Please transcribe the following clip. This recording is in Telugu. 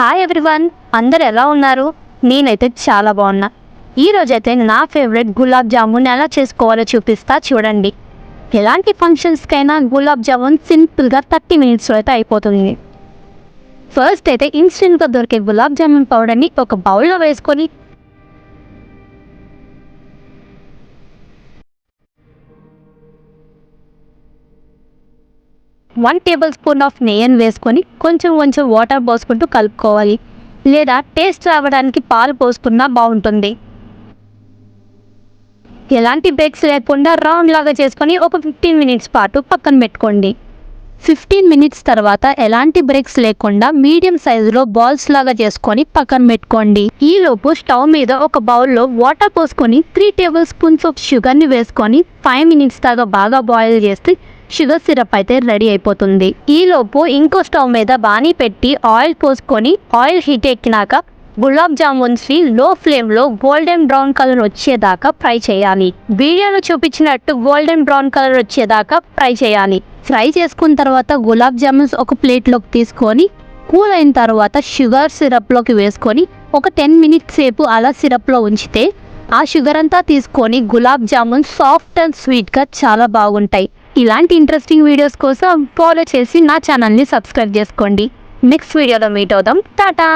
హాయ్ ఎవ్రీవన్ అందరు ఎలా ఉన్నారు? నేనైతే చాలా బాగున్నా. ఈ రోజైతే నా ఫేవరెట్ గులాబ్ జామున్ ఎలా చేసుకోవాలో చూపిస్తా చూడండి. ఎలాంటి ఫంక్షన్స్కైనా గులాబ్ జామున్ సింపుల్గా థర్టీ మినిట్స్లో అయితే అయిపోతుంది. ఫస్ట్ అయితే ఇన్స్టెంట్గా దొరికే గులాబ్ జామున్ పౌడర్ని ఒక బౌల్లో వేసుకొని వన్ టేబుల్ స్పూన్ ఆఫ్ నెయ్యిని వేసుకొని కొంచెం కొంచెం వాటర్ పోసుకుంటూ కలుపుకోవాలి. లేదా టేస్ట్ రావడానికి పాలు పోసుకున్నా బాగుంటుంది. ఎలాంటి బ్రేక్స్ లేకుండా రౌండ్ లాగా చేసుకొని ఒక ఫిఫ్టీన్ మినిట్స్ పాటు పక్కన పెట్టుకోండి. ఫిఫ్టీన్ మినిట్స్ తర్వాత ఎలాంటి బ్రేక్స్ లేకుండా మీడియం సైజులో బాల్స్ లాగా చేసుకొని పక్కన పెట్టుకోండి. ఈ లోపు స్టవ్ మీద ఒక బౌల్లో వాటర్ పోసుకొని త్రీ టేబుల్ స్పూన్స్ ఆఫ్ షుగర్ని వేసుకొని ఫైవ్ మినిట్స్ దాకా బాగా బాయిల్ చేస్తే షుగర్ సిరప్ అయితే రెడీ అయిపోతుంది. ఈలోపు ఇంకో స్టవ్ మీద బాణీ పెట్టి ఆయిల్ పోసుకొని ఆయిల్ హీట్ ఎక్కినాక గులాబ్ జామున్స్ని లో ఫ్లేమ్లో గోల్డెన్ బ్రౌన్ కలర్ వచ్చేదాకా ఫ్రై చేయాలి. వీడియోలో చూపించినట్టు గోల్డెన్ బ్రౌన్ కలర్ వచ్చేదాకా ఫ్రై చేయాలి. ఫ్రై చేసుకున్న తర్వాత గులాబ్ జామున్స్ ఒక ప్లేట్లోకి తీసుకొని కూల్ అయిన తర్వాత షుగర్ సిరప్లోకి వేసుకొని ఒక టెన్ మినిట్స్ సేపు అలా సిరప్లో ఉంచితే ఆ షుగర్ అంతా తీసుకొని గులాబ్ జామున్ సాఫ్ట్ అండ్ స్వీట్గా చాలా బాగుంటాయి. ఇలాంటి ఇంట్రెస్టింగ్ వీడియోస్ కోసం ఫాలో చేసి నా ఛానల్ని సబ్స్క్రైబ్ చేసుకోండి. నెక్స్ట్ వీడియోలో మీట్ అవుదాం. టాటా